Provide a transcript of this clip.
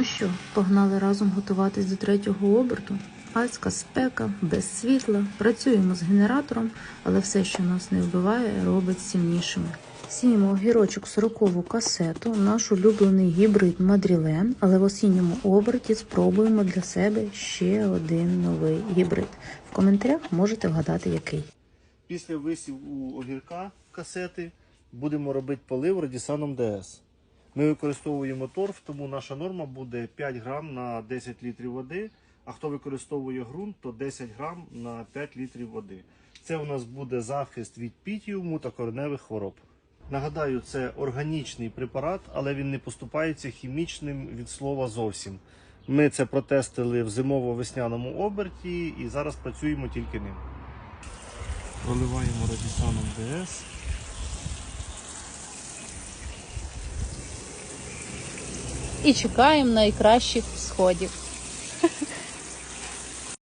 Ну що, погнали разом готуватись до третього оберту? Адська спека, без світла, працюємо з генератором, але все, що нас не вбиває, робить сильнішими. Сіємо огірочок 40 касету, наш улюблений гібрид Мадрілен, але в осінньому оберті спробуємо для себе ще один новий гібрид. В коментарях можете вгадати, який. Після висіву огірка касети будемо робити полив радісаном ДС. Ми використовуємо торф, тому наша норма буде 5 грам на 10 літрів води. А хто використовує ґрунт, то 10 грам на 5 літрів води. Це у нас буде захист від пітіуму та кореневих хвороб. Нагадаю, це органічний препарат, але він не поступається хімічним від слова зовсім. Ми це протестили в зимово-весняному оберті і зараз працюємо тільки ним. Проливаємо радісаном ДС. І чекаємо найкращих сходів.